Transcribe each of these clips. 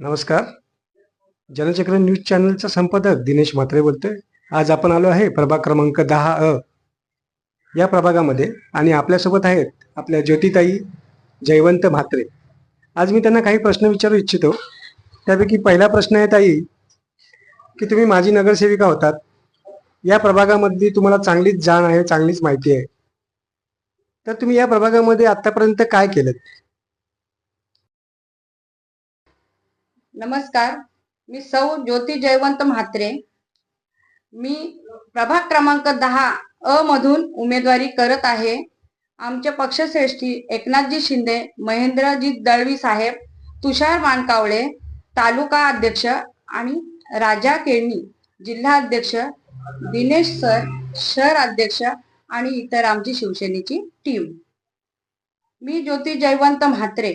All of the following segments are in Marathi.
नमस्कार. जनचक्र न्यूज चॅनलचा संपादक दिनेश म्हात्रे बोलतोय. आज आपण आलो आहे प्रभाग क्रमांक दहा अ. या प्रभागामध्ये आणि आपल्यासोबत आहेत आपल्या ज्योतिताई जयवंत म्हात्रे. आज मी त्यांना काही प्रश्न विचारू इच्छितो. त्यापैकी पहिला प्रश्न आहे ताई की तुम्ही माझी नगरसेविका होतात. या प्रभागामधली तुम्हाला चांगलीच जाण आहे चांगलीच माहिती आहे. तर तुम्ही या प्रभागामध्ये आतापर्यंत काय केलं नमस्कार. मी सौ ज्योती जयवंत म्हात्रे. मी प्रभाग क्रमांक दहा अ मधून उमेदवारी करत आहे. आमचे पक्षश्रेष्ठी एकनाथजी शिंदे महेंद्रजी दळवी साहेब तुषार मानकावळे तालुका अध्यक्ष आणि राजा केळणी जिल्हा अध्यक्ष दिनेश सर शहर अध्यक्ष आणि इतर आमची शिवसेनेची टीम मी ज्योती जयवंत म्हात्रे.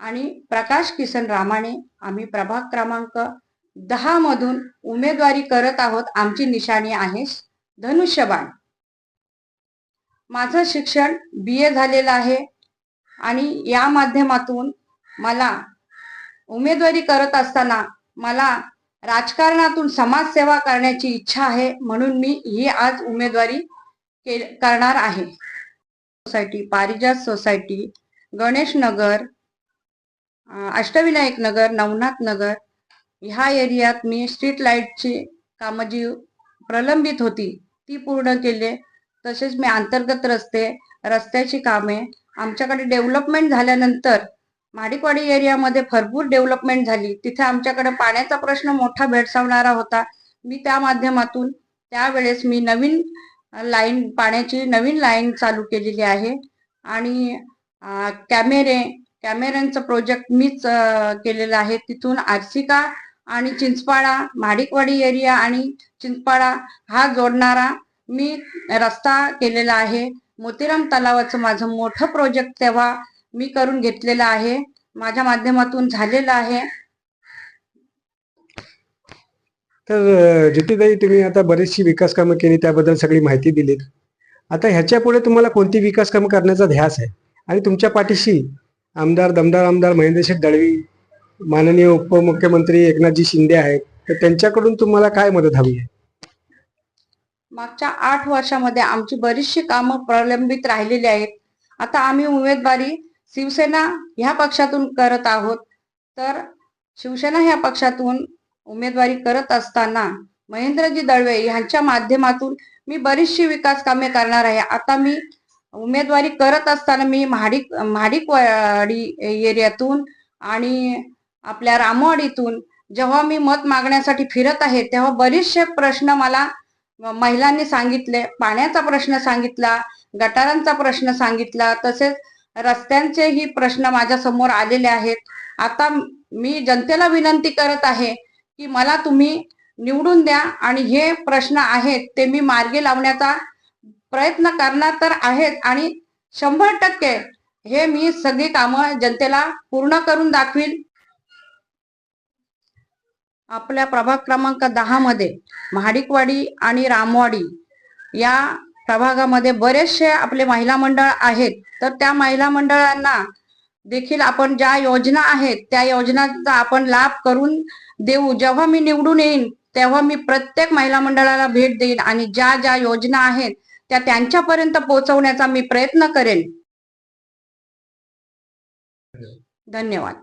आणि प्रकाश किसन रामाने आम्ही प्रभाग क्रमांक दहा मधून उमेदवारी करत आहोत. आमची निशाणी आहे धनुष्यबाण. माझं शिक्षण बी ए झालेलं आहे आणि या माध्यमातून मला उमेदवारी करत असताना मला राजकारणातून समाजसेवा करण्याची इच्छा आहे म्हणून मी ही आज उमेदवारी के करणार आहे. सोसायटी पारिजात सोसायटी गणेश नगर अष्टविनायक नगर नवनाथ नगर ह्या एरियात मी स्ट्रीट लाईटची कामं जी प्रलंबित होती ती पूर्ण केले. तसेच मी अंतर्गत रस्ते रस्त्याची कामे आमच्याकडे डेव्हलपमेंट झाल्यानंतर माडिकवाडी एरियामध्ये भरपूर डेव्हलपमेंट झाली. तिथे आमच्याकडे पाण्याचा प्रश्न मोठा भेडसावणारा होता. मी त्या माध्यमातून त्यावेळेस मी नवीन लाईन पाण्याची नवीन लाईन चालू केलेली आहे. आणि कॅमेरे कॅमेऱ्यांचं प्रोजेक्ट मीच केलेलं आहे. तिथून आरसिका आणि चिंचपाडा माडिकवाडी एरिया आणि चिंचपाडा हा जोडणारा मी रस्ता केलेला आहे. मोतीराम तलावाचं माझं मोठं प्रोजेक्ट तेव्हा मी करून घेतलेलं आहे. माझ्या माध्यमातून झालेलं आहे. तर अं, ज्योतिताई तुम्ही आता बरीचशी विकास कामं केली त्याबद्दल सगळी माहिती दिलीत. आता ह्याच्या पुढे तुम्हाला कोणती विकास कामं करण्याचा ध्यास आहे? आणि तुमच्या पाठीशी आमदार दमदार आमदार महेंद्रशेठ दळवी माननीय उपमुख्यमंत्री एकनाथजी शिंदे आहेत. तर त्यांच्याकडून तुम्हाला काय मदत हवी आहे? मागच्या आठ वर्षामध्ये आमची बरीचशी कामं प्रलंबित राहिलेली आहेत. आता आम्ही उमेदवारी शिवसेना ह्या पक्षातून करत आहोत. तर शिवसेना ह्या पक्षातून उमेदवारी करत असताना महेंद्रजी दळवे यांच्या माध्यमातून मी बरीचशी विकास कामे करणार आहे. आता मी उमेदवारी करत असताना मी महाडिक महाडिकवाडी एरियातून आणि आपल्या रामवाडीतून जेव्हा मी मत मागण्यासाठी फिरत आहे तेव्हा बरेचसे प्रश्न मला महिलांनी सांगितले पाण्याचा प्रश्न सांगितला गटारांचा प्रश्न सांगितला तसेच रस्त्यांचेही प्रश्न माझ्यासमोर आलेले आहेत. आता मी जनतेला विनंती करत आहे की मला तुम्ही निवडून द्या आणि हे प्रश्न आहेत ते मी मार्गे लावण्याचा प्रयत्न करणार तर आहेत आणि शंभर टक्के हे मी सगळी कामं जनतेला पूर्ण करून दाखवील आपल्या प्रभाग क्रमांक दहा मध्ये महाडिकवाडी आणि रामवाडी या प्रभागामध्ये बरेचसे आपले महिला मंडळ आहेत. तर त्या महिला मंडळांना देखील आपण ज्या योजना आहेत त्या योजनांचा आपण लाभ करून देऊ. जेव्हा मी निवडून येईन तेव्हा मी प्रत्येक महिला मंडळाला भेट देईन आणि ज्या ज्या योजना आहेत त्या त्यांच्यापर्यंत पोहोचवण्याचा मी प्रयत्न करेन. धन्यवाद.